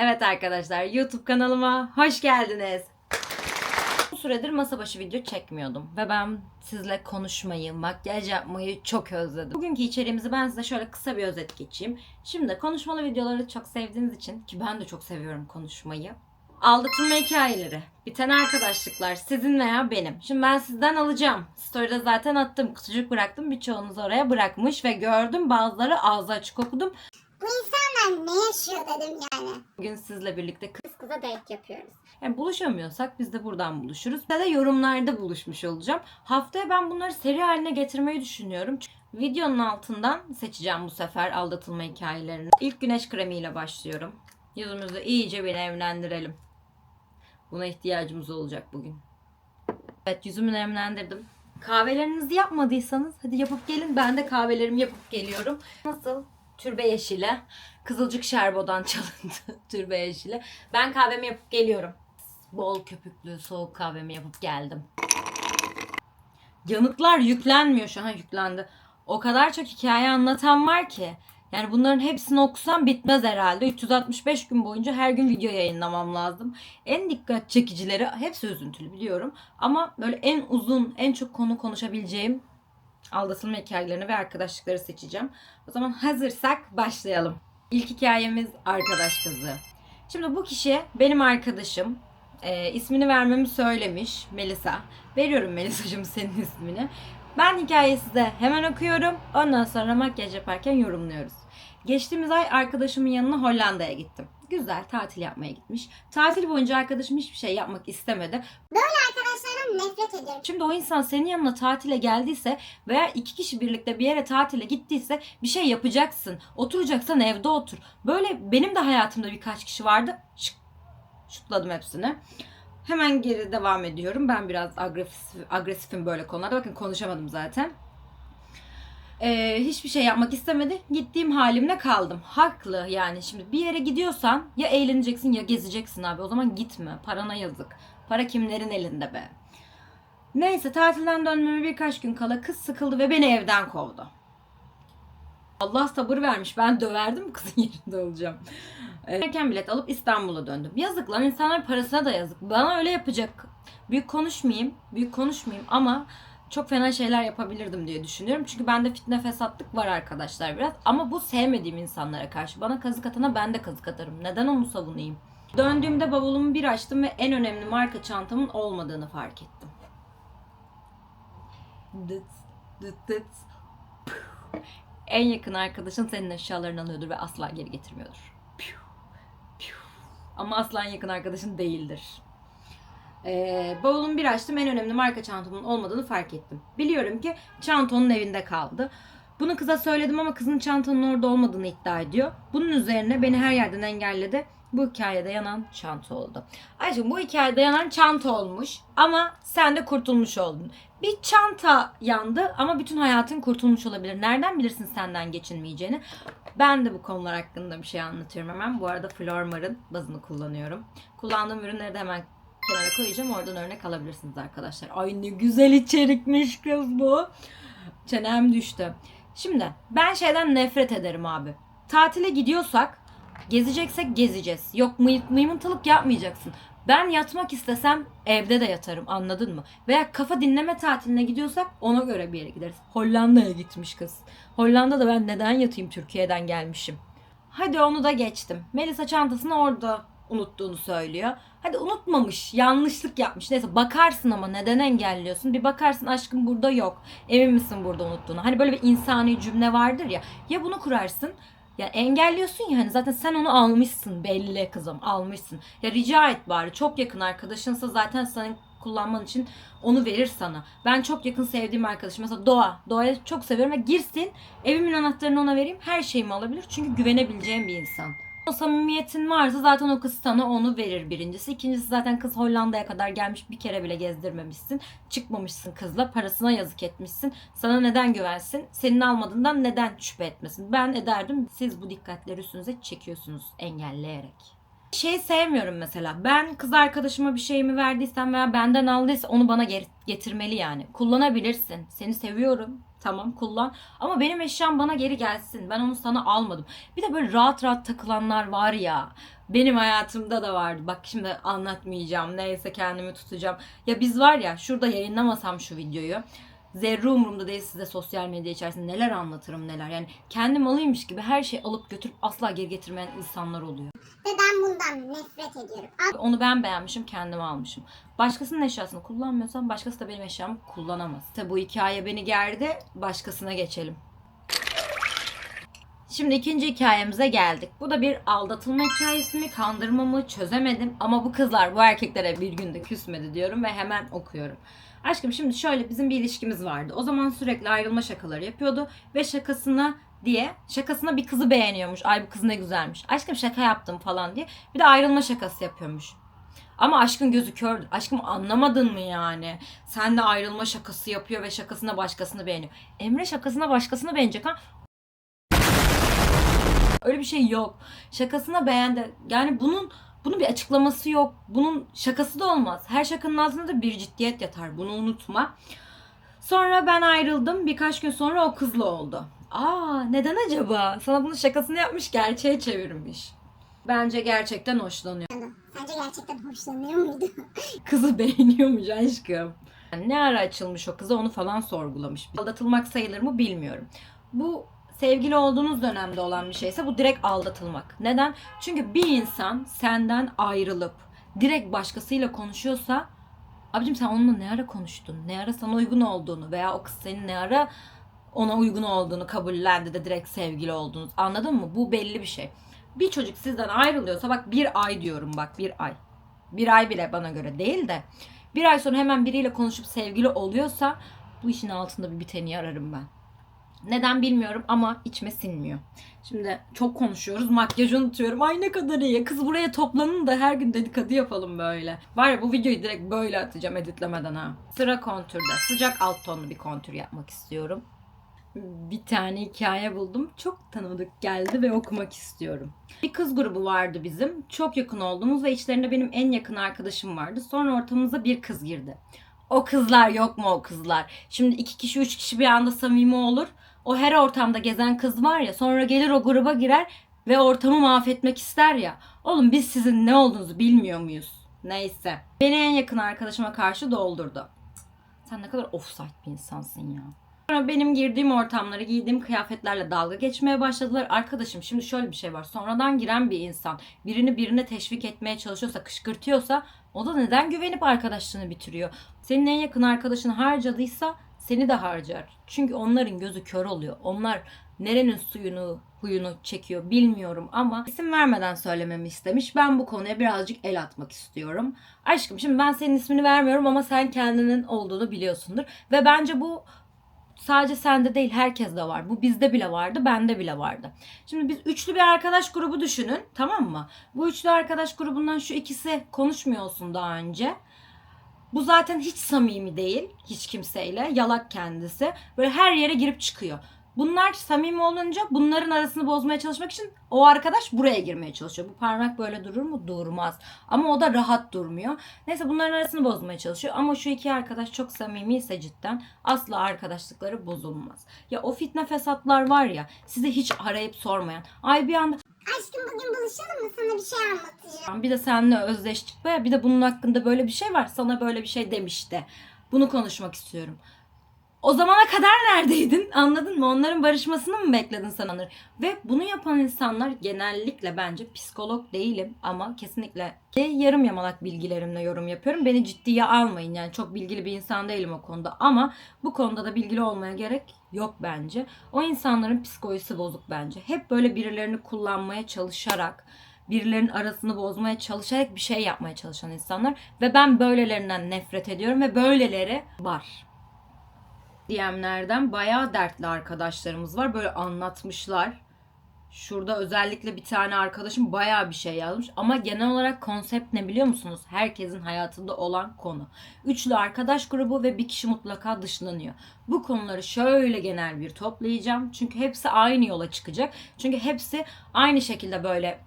Evet arkadaşlar YouTube kanalıma hoş geldiniz. Bu süredir masa başı video çekmiyordum ve ben sizle konuşmayı, makyaj yapmayı çok özledim. Bugünkü içeriğimizi ben size şöyle kısa bir özet geçeyim. Şimdi konuşmalı videoları çok sevdiğiniz için ki ben de çok seviyorum konuşmayı. Aldatılma hikayeleri, biten arkadaşlıklar sizin veya benim. Şimdi ben sizden alacağım. Story'de zaten attım, kutucuk bıraktım. Birçoğunuz oraya bırakmış ve gördüm. Bazıları ağzı açık okudum. Bu insanlar ne yaşıyor dedim yani. Bugün sizle birlikte Kız kıza date yapıyoruz. Yani buluşamıyorsak biz de buradan buluşuruz. Ve de yorumlarda buluşmuş olacağım. Haftaya ben bunları seri haline getirmeyi düşünüyorum. Videonun altından seçeceğim bu sefer aldatılma hikayelerini. İlk güneş kremiyle başlıyorum. Yüzümüzü iyice bir nemlendirelim. Buna ihtiyacımız olacak bugün. Evet yüzümü nemlendirdim. Kahvelerinizi yapmadıysanız hadi yapıp gelin. Ben de kahvelerimi yapıp geliyorum. Nasıl? Türbe yeşili. Kızılcık şerbodan çalındı. Türbe yeşili. Ben kahvemi yapıp geliyorum. Bol köpüklü soğuk kahvemi yapıp geldim. Yanıtlar yüklenmiyor şu an yüklendi. O kadar çok hikaye anlatan var ki. Yani bunların hepsini okusam bitmez herhalde. 365 gün boyunca her gün video yayınlamam lazım. En dikkat çekicileri hepsi üzüntülü biliyorum. Ama böyle en uzun, en çok konu konuşabileceğim aldatılma hikayelerini ve arkadaşlıkları seçeceğim. O zaman hazırsak başlayalım. İlk hikayemiz arkadaş kızı. Şimdi bu kişi benim arkadaşım. Ee, ismini vermemi söylemiş Melisa. Veriyorum Melisa'cığım senin ismini. Ben hikayeyi size hemen okuyorum. Ondan sonra makyaj yaparken yorumluyoruz. Geçtiğimiz ay arkadaşımın yanına Hollanda'ya gittim. Güzel tatil yapmaya gitmiş. Tatil boyunca arkadaşım hiçbir şey yapmak istemedi. Nefret ediyorum. Şimdi o insan senin yanına tatile geldiyse veya iki kişi birlikte bir yere tatile gittiyse bir şey yapacaksın. Oturacaksan evde otur. Böyle benim de hayatımda birkaç kişi vardı. Şık, şutladım hepsini. Hemen geri devam ediyorum. Ben biraz agresif, agresifim böyle konularda. Bakın konuşamadım zaten. Ee, hiçbir şey yapmak istemedi. Gittiğim halimle kaldım. Haklı yani. Şimdi bir yere gidiyorsan ya eğleneceksin ya gezeceksin abi. O zaman gitme. Parana yazık. Para kimlerin elinde be. Neyse tatilden dönmeme birkaç gün kala kız sıkıldı ve beni evden kovdu. Allah sabır vermiş. Ben döverdim kızın yerinde olacağım. Ee, Erken bilet alıp İstanbul'a döndüm. Yazık lan insanlar parasına da yazık. Bana öyle yapacak. Büyük konuşmayayım. Büyük konuşmayayım ama çok fena şeyler yapabilirdim diye düşünüyorum. Çünkü bende fitne fesatlık var arkadaşlar biraz. Ama bu sevmediğim insanlara karşı. Bana kazık atana ben de kazık atarım. Neden onu savunayım? Döndüğümde bavulumu bir açtım ve en önemli marka çantamın olmadığını fark ettim. Dıt, dıt, dıt. En yakın arkadaşın senin eşyalarını alıyordur ve asla geri getirmiyordur. Ama asla en yakın arkadaşın değildir. Ee, bavulumu bir açtım en önemli marka çantamın olmadığını fark ettim. Biliyorum ki çanta onun evinde kaldı. Bunu kıza söyledim ama kızın çantanın orada olmadığını iddia ediyor. Bunun üzerine beni her yerden engelledi. Bu hikayede yanan çanta oldu. Ayrıca bu hikayede yanan çanta olmuş ama sen de kurtulmuş oldun. Bir çanta yandı ama bütün hayatın kurtulmuş olabilir. Nereden bilirsin senden geçinmeyeceğini? Ben de bu konular hakkında bir şey anlatıyorum hemen. Bu arada Flormar'ın bazını kullanıyorum. Kullandığım ürünleri de hemen kenara koyacağım. Oradan örnek alabilirsiniz arkadaşlar. Ay ne güzel içerikmiş kız bu. Çenem düştü. Şimdi ben şeyden nefret ederim abi. Tatile gidiyorsak gezeceksek gezeceğiz. Yok mıy- mıymıntılık yapmayacaksın. Ben yatmak istesem evde de yatarım anladın mı? Veya kafa dinleme tatiline gidiyorsak ona göre bir yere gideriz. Hollanda'ya gitmiş kız. Hollanda'da ben neden yatayım Türkiye'den gelmişim. Hadi onu da geçtim. Melisa çantasını orada unuttuğunu söylüyor. Hadi unutmamış, yanlışlık yapmış. Neyse bakarsın ama neden engelliyorsun? Bir bakarsın aşkım burada yok. Emin misin burada unuttuğunu? Hani böyle bir insani cümle vardır ya. Ya bunu kurarsın ya engelliyorsun ya hani zaten sen onu almışsın belli kızım almışsın. Ya rica et bari çok yakın arkadaşınsa zaten senin kullanman için onu verir sana. Ben çok yakın sevdiğim arkadaşım mesela Doğa. Doğa'yı çok seviyorum ve girsin evimin anahtarını ona vereyim her şeyimi alabilir. Çünkü güvenebileceğim bir insan. O samimiyetin varsa zaten o kız sana onu verir birincisi. İkincisi zaten kız Hollanda'ya kadar gelmiş bir kere bile gezdirmemişsin. Çıkmamışsın kızla parasına yazık etmişsin. Sana neden güvensin? Senin almadığından neden şüphe etmesin? Ben ederdim. Siz bu dikkatleri üstünüze çekiyorsunuz engelleyerek. Şey sevmiyorum mesela. Ben kız arkadaşıma bir şeyimi verdiysem veya benden aldıysa onu bana getirmeli yani. Kullanabilirsin. Seni seviyorum. Tamam kullan. Ama benim eşyam bana geri gelsin. Ben onu sana almadım. Bir de böyle rahat rahat takılanlar var ya. Benim hayatımda da vardı. Bak şimdi anlatmayacağım. Neyse kendimi tutacağım. Ya biz var ya şurada yayınlamasam şu videoyu. Zerre umurumda değil size sosyal medya içerisinde neler anlatırım neler. Yani kendim alaymış gibi her şeyi alıp götürüp asla geri getirmeyen insanlar oluyor. Ve ben bundan nefret ediyorum. Onu ben beğenmişim kendime almışım. Başkasının eşyasını kullanmıyorsam başkası da benim eşyamı kullanamaz. İşte bu hikaye beni gerdi. Başkasına geçelim. Şimdi ikinci hikayemize geldik. Bu da bir aldatılma hikayesi mi, kandırma mı çözemedim. Ama bu kızlar bu erkeklere bir günde küsmedi diyorum ve hemen okuyorum. Aşkım şimdi şöyle bizim bir ilişkimiz vardı. O zaman sürekli ayrılma şakaları yapıyordu ve şakasına diye şakasına bir kızı beğeniyormuş. Ay bu kız ne güzelmiş. Aşkım şaka yaptım falan diye. Bir de ayrılma şakası yapıyormuş. Ama aşkın gözü kördür. Aşkım anlamadın mı yani? Sen de ayrılma şakası yapıyor ve şakasına başkasını beğeniyor. Emre şakasına başkasını beğenecek ha? Öyle bir şey yok. Şakasına beğendi. Yani bunun bunun bir açıklaması yok. Bunun şakası da olmaz. Her şakanın altında da bir ciddiyet yatar. Bunu unutma. Sonra ben ayrıldım. Birkaç gün sonra o kızla oldu. Aa neden acaba? Sana bunun şakasını yapmış gerçeğe çevirmiş. Bence gerçekten hoşlanıyor. Sence gerçekten hoşlanıyor muydu? Kızı beğeniyormuş aşkım. Yani ne ara açılmış o kıza onu falan sorgulamış. Aldatılmak sayılır mı bilmiyorum. Bu sevgili olduğunuz dönemde olan bir şeyse bu direkt aldatılmak. Neden? Çünkü bir insan senden ayrılıp direkt başkasıyla konuşuyorsa abicim sen onunla ne ara konuştun? Ne ara sana uygun olduğunu veya o kız senin ne ara ona uygun olduğunu kabullendi de direkt sevgili oldunuz. Anladın mı? Bu belli bir şey. Bir çocuk sizden ayrılıyorsa bak bir ay diyorum bak bir ay. Bir ay bile bana göre değil de bir ay sonra hemen biriyle konuşup sevgili oluyorsa bu işin altında bir biteni ararım ben. Neden bilmiyorum ama içime sinmiyor. Şimdi çok konuşuyoruz. Makyajı unutuyorum. Ay ne kadar iyi. Kız buraya toplanın da her gün dedikodu yapalım böyle. Var ya bu videoyu direkt böyle atacağım editlemeden ha. Sıra kontürde. Sıcak alt tonlu bir kontür yapmak istiyorum. Bir tane hikaye buldum. Çok tanıdık geldi ve okumak istiyorum. Bir kız grubu vardı bizim. Çok yakın olduğumuz ve içlerinde benim en yakın arkadaşım vardı. Sonra ortamımıza bir kız girdi. O kızlar yok mu o kızlar? Şimdi iki kişi üç kişi bir anda samimi olur. O her ortamda gezen kız var ya sonra gelir o gruba girer ve ortamı mahvetmek ister ya. Oğlum biz sizin ne olduğunuzu bilmiyor muyuz? Neyse. Beni en yakın arkadaşıma karşı doldurdu. Sen ne kadar offside bir insansın ya. Sonra benim girdiğim ortamları giydiğim kıyafetlerle dalga geçmeye başladılar. Arkadaşım şimdi şöyle bir şey var. Sonradan giren bir insan birini birine teşvik etmeye çalışıyorsa, kışkırtıyorsa o da neden güvenip arkadaşlığını bitiriyor? Senin en yakın arkadaşın harcadıysa seni de harcar. Çünkü onların gözü kör oluyor. Onlar nerenin suyunu, huyunu çekiyor bilmiyorum ama isim vermeden söylememi istemiş. Ben bu konuya birazcık el atmak istiyorum. Aşkım şimdi ben senin ismini vermiyorum ama sen kendinin olduğunu biliyorsundur. Ve bence bu sadece sende değil herkeste var. Bu bizde bile vardı, bende bile vardı. Şimdi biz üçlü bir arkadaş grubu düşünün, tamam mı? Bu üçlü arkadaş grubundan şu ikisi konuşmuyor olsun daha önce. Bu zaten hiç samimi değil hiç kimseyle. Yalak kendisi. Böyle her yere girip çıkıyor. Bunlar samimi olunca bunların arasını bozmaya çalışmak için o arkadaş buraya girmeye çalışıyor. Bu parmak böyle durur mu? Durmaz. Ama o da rahat durmuyor. Neyse bunların arasını bozmaya çalışıyor. Ama şu iki arkadaş çok samimiyse cidden asla arkadaşlıkları bozulmaz. Ya o fitne fesatlar var ya sizi hiç arayıp sormayan. Ay bir anda Aşkım bugün buluşalım mı? Sana bir şey anlatacağım. bir de seninle özleştik be. Bir de bunun hakkında böyle bir şey var. Sana böyle bir şey demişti. Bunu konuşmak istiyorum. O zamana kadar neredeydin? Anladın mı? Onların barışmasını mı bekledin sanılır? Ve bunu yapan insanlar genellikle bence psikolog değilim ama kesinlikle yarım yamalak bilgilerimle yorum yapıyorum. Beni ciddiye almayın. Yani çok bilgili bir insan değilim o konuda ama bu konuda da bilgili olmaya gerek yok bence. O insanların psikolojisi bozuk bence. Hep böyle birilerini kullanmaya çalışarak birilerinin arasını bozmaya çalışarak bir şey yapmaya çalışan insanlar ve ben böylelerinden nefret ediyorum ve böyleleri var. DM'lerden bayağı dertli arkadaşlarımız var. Böyle anlatmışlar. Şurada özellikle bir tane arkadaşım bayağı bir şey yazmış. Ama genel olarak konsept ne biliyor musunuz? Herkesin hayatında olan konu. Üçlü arkadaş grubu ve bir kişi mutlaka dışlanıyor. Bu konuları şöyle genel bir toplayacağım. Çünkü hepsi aynı yola çıkacak. Çünkü hepsi aynı şekilde böyle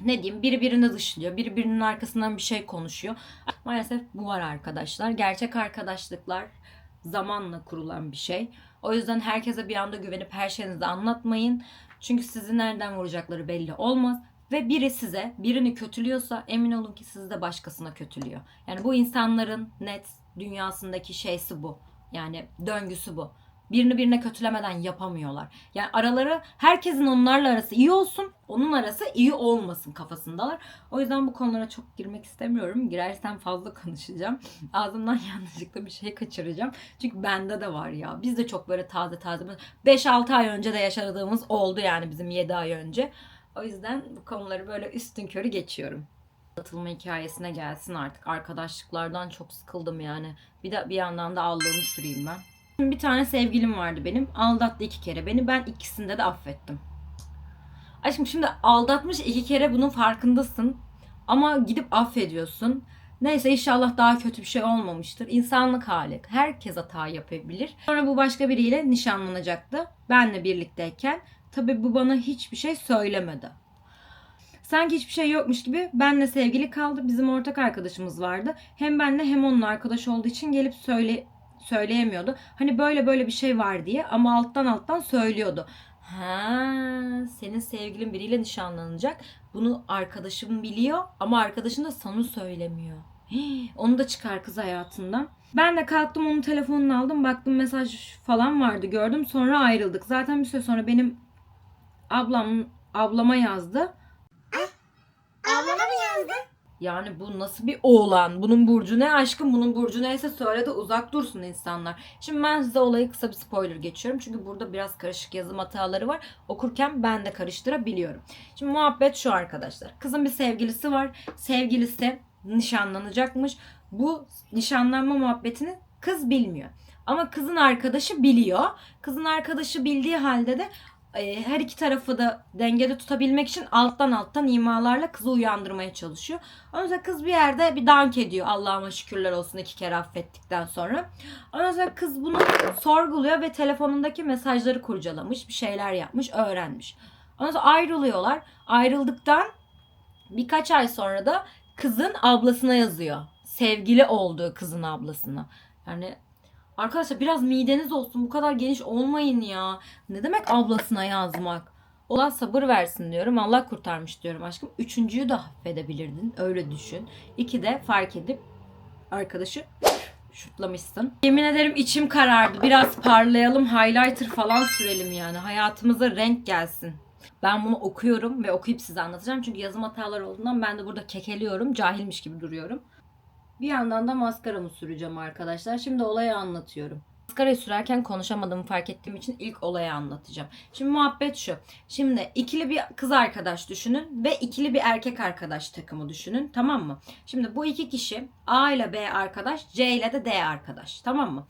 ne diyeyim biri birini dışlıyor. Biri birinin arkasından bir şey konuşuyor. Maalesef bu var arkadaşlar. Gerçek arkadaşlıklar zamanla kurulan bir şey. O yüzden herkese bir anda güvenip her şeyinizi anlatmayın. Çünkü sizi nereden vuracakları belli olmaz. Ve biri size birini kötülüyorsa emin olun ki sizi de başkasına kötülüyor. Yani bu insanların net dünyasındaki şeysi bu. Yani döngüsü bu. Birini birine kötülemeden yapamıyorlar. Yani araları herkesin onlarla arası iyi olsun, onun arası iyi olmasın kafasındalar. O yüzden bu konulara çok girmek istemiyorum. Girersem fazla konuşacağım. Ağzımdan yanlışlıkla bir şey kaçıracağım. Çünkü bende de var ya. Biz de çok böyle taze taze 5-6 ay önce de yaşadığımız oldu yani bizim 7 ay önce. O yüzden bu konuları böyle üstün körü geçiyorum. Atılma hikayesine gelsin artık. Arkadaşlıklardan çok sıkıldım yani. Bir de bir yandan da allığımı süreyim ben. Bir tane sevgilim vardı benim. Aldattı iki kere beni. Ben ikisinde de affettim. Aşkım şimdi aldatmış iki kere bunun farkındasın. Ama gidip affediyorsun. Neyse inşallah daha kötü bir şey olmamıştır. İnsanlık hali. Herkes hata yapabilir. Sonra bu başka biriyle nişanlanacaktı. Benle birlikteyken. Tabii bu bana hiçbir şey söylemedi. Sanki hiçbir şey yokmuş gibi benle sevgili kaldı. Bizim ortak arkadaşımız vardı. Hem benle hem onun arkadaş olduğu için gelip söyle söyleyemiyordu. Hani böyle böyle bir şey var diye ama alttan alttan söylüyordu. Ha, senin sevgilin biriyle nişanlanacak. Bunu arkadaşım biliyor ama arkadaşın da sana söylemiyor. Onu da çıkar kız hayatından. Ben de kalktım onun telefonunu aldım. Baktım mesaj falan vardı gördüm. Sonra ayrıldık. Zaten bir süre sonra benim ablam ablama yazdı. Yani bu nasıl bir oğlan? Bunun burcu ne aşkım? Bunun burcu neyse söyle de uzak dursun insanlar. Şimdi ben size olayı kısa bir spoiler geçiyorum. Çünkü burada biraz karışık yazım hataları var. Okurken ben de karıştırabiliyorum. Şimdi muhabbet şu arkadaşlar. Kızın bir sevgilisi var. Sevgilisi nişanlanacakmış. Bu nişanlanma muhabbetini kız bilmiyor. Ama kızın arkadaşı biliyor. Kızın arkadaşı bildiği halde de her iki tarafı da dengede tutabilmek için alttan alttan imalarla kızı uyandırmaya çalışıyor. Ondan kız bir yerde bir dank ediyor. Allah'ıma şükürler olsun iki kere affettikten sonra. Ondan kız bunu sorguluyor ve telefonundaki mesajları kurcalamış. Bir şeyler yapmış, öğrenmiş. Ondan ayrılıyorlar. Ayrıldıktan birkaç ay sonra da kızın ablasına yazıyor. Sevgili olduğu kızın ablasına. Yani Arkadaşlar biraz mideniz olsun. Bu kadar geniş olmayın ya. Ne demek ablasına yazmak? Allah sabır versin diyorum. Allah kurtarmış diyorum aşkım. Üçüncüyü de affedebilirdin. Öyle düşün. İki de fark edip arkadaşı şutlamışsın. Yemin ederim içim karardı. Biraz parlayalım. Highlighter falan sürelim yani. Hayatımıza renk gelsin. Ben bunu okuyorum ve okuyup size anlatacağım. Çünkü yazım hataları olduğundan ben de burada kekeliyorum. Cahilmiş gibi duruyorum. Bir yandan da maskaramı süreceğim arkadaşlar. Şimdi olayı anlatıyorum. Maskarayı sürerken konuşamadığımı fark ettiğim için ilk olayı anlatacağım. Şimdi muhabbet şu. Şimdi ikili bir kız arkadaş düşünün ve ikili bir erkek arkadaş takımı düşünün. Tamam mı? Şimdi bu iki kişi A ile B arkadaş, C ile de D arkadaş. Tamam mı?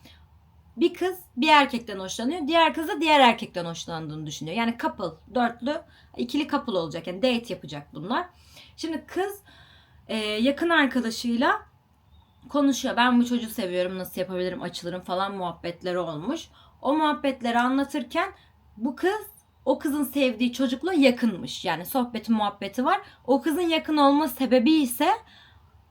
Bir kız bir erkekten hoşlanıyor. Diğer kız da diğer erkekten hoşlandığını düşünüyor. Yani couple, dörtlü, ikili couple olacak. Yani date yapacak bunlar. Şimdi kız e, yakın arkadaşıyla konuşuyor. Ben bu çocuğu seviyorum. Nasıl yapabilirim? Açılırım falan muhabbetleri olmuş. O muhabbetleri anlatırken bu kız o kızın sevdiği çocukla yakınmış. Yani sohbeti muhabbeti var. O kızın yakın olma sebebi ise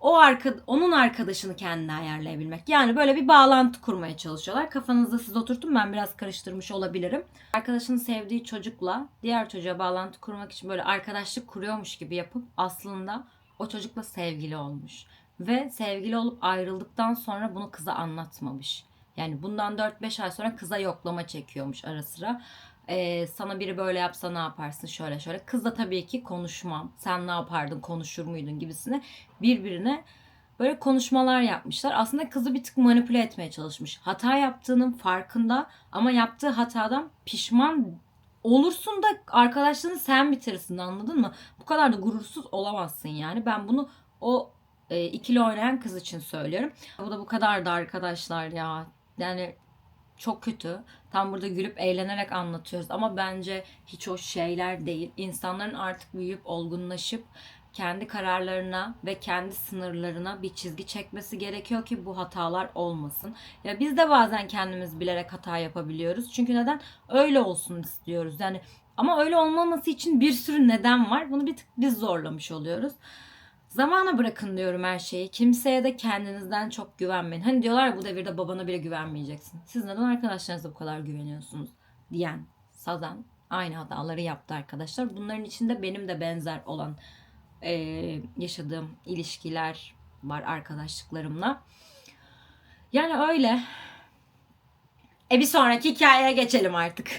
o arka, onun arkadaşını kendine ayarlayabilmek. Yani böyle bir bağlantı kurmaya çalışıyorlar. Kafanızda siz oturtun ben biraz karıştırmış olabilirim. Arkadaşının sevdiği çocukla diğer çocuğa bağlantı kurmak için böyle arkadaşlık kuruyormuş gibi yapıp aslında o çocukla sevgili olmuş. Ve sevgili olup ayrıldıktan sonra bunu kıza anlatmamış. Yani bundan 4-5 ay sonra kıza yoklama çekiyormuş ara sıra. Ee, sana biri böyle yapsa ne yaparsın şöyle şöyle. Kız da tabii ki konuşmam. Sen ne yapardın konuşur muydun gibisine birbirine böyle konuşmalar yapmışlar. Aslında kızı bir tık manipüle etmeye çalışmış. Hata yaptığının farkında ama yaptığı hatadan pişman olursun da arkadaşlığını sen bitirirsin anladın mı? Bu kadar da gurursuz olamazsın yani. Ben bunu o e, ikili oynayan kız için söylüyorum. Bu da bu kadar da arkadaşlar ya. Yani çok kötü. Tam burada gülüp eğlenerek anlatıyoruz ama bence hiç o şeyler değil. İnsanların artık büyüyüp olgunlaşıp kendi kararlarına ve kendi sınırlarına bir çizgi çekmesi gerekiyor ki bu hatalar olmasın. Ya biz de bazen kendimiz bilerek hata yapabiliyoruz. Çünkü neden? Öyle olsun istiyoruz. Yani Ama öyle olmaması için bir sürü neden var. Bunu bir tık biz zorlamış oluyoruz. Zamana bırakın diyorum her şeyi. Kimseye de kendinizden çok güvenmeyin. Hani diyorlar ya bu devirde babana bile güvenmeyeceksin. Siz neden arkadaşlarınıza bu kadar güveniyorsunuz? Diyen Sazan aynı hataları yaptı arkadaşlar. Bunların içinde benim de benzer olan eee, yaşadığım ilişkiler var arkadaşlıklarımla. Yani öyle. E bir sonraki hikayeye geçelim artık.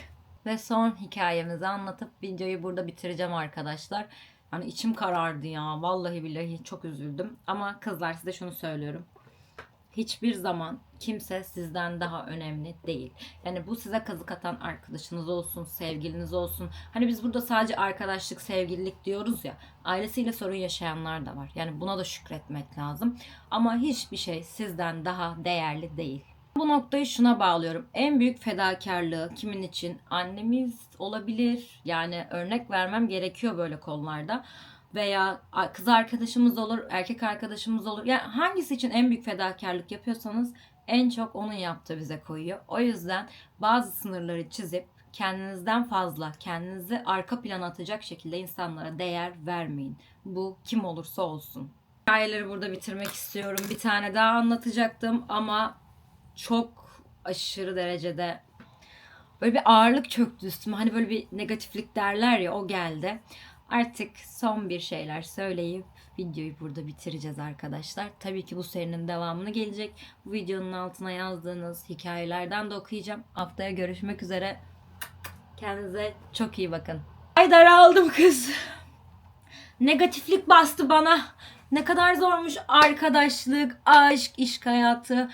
Ve son hikayemizi anlatıp videoyu burada bitireceğim arkadaşlar. Yani içim karardı ya. Vallahi billahi çok üzüldüm. Ama kızlar size şunu söylüyorum. Hiçbir zaman kimse sizden daha önemli değil. Yani bu size kazık atan arkadaşınız olsun, sevgiliniz olsun. Hani biz burada sadece arkadaşlık, sevgililik diyoruz ya. Ailesiyle sorun yaşayanlar da var. Yani buna da şükretmek lazım. Ama hiçbir şey sizden daha değerli değil. Bu noktayı şuna bağlıyorum. En büyük fedakarlığı kimin için? Annemiz olabilir. Yani örnek vermem gerekiyor böyle konularda. Veya kız arkadaşımız olur, erkek arkadaşımız olur. Yani hangisi için en büyük fedakarlık yapıyorsanız en çok onun yaptığı bize koyuyor. O yüzden bazı sınırları çizip kendinizden fazla, kendinizi arka plana atacak şekilde insanlara değer vermeyin. Bu kim olursa olsun. Hikayeleri burada bitirmek istiyorum. Bir tane daha anlatacaktım ama çok aşırı derecede böyle bir ağırlık çöktü üstüme. Hani böyle bir negatiflik derler ya o geldi. Artık son bir şeyler söyleyip videoyu burada bitireceğiz arkadaşlar. Tabii ki bu serinin devamını gelecek. Bu videonun altına yazdığınız hikayelerden de okuyacağım. Haftaya görüşmek üzere. Kendinize çok iyi bakın. Ay daraldım kız. Negatiflik bastı bana. Ne kadar zormuş arkadaşlık, aşk, iş hayatı.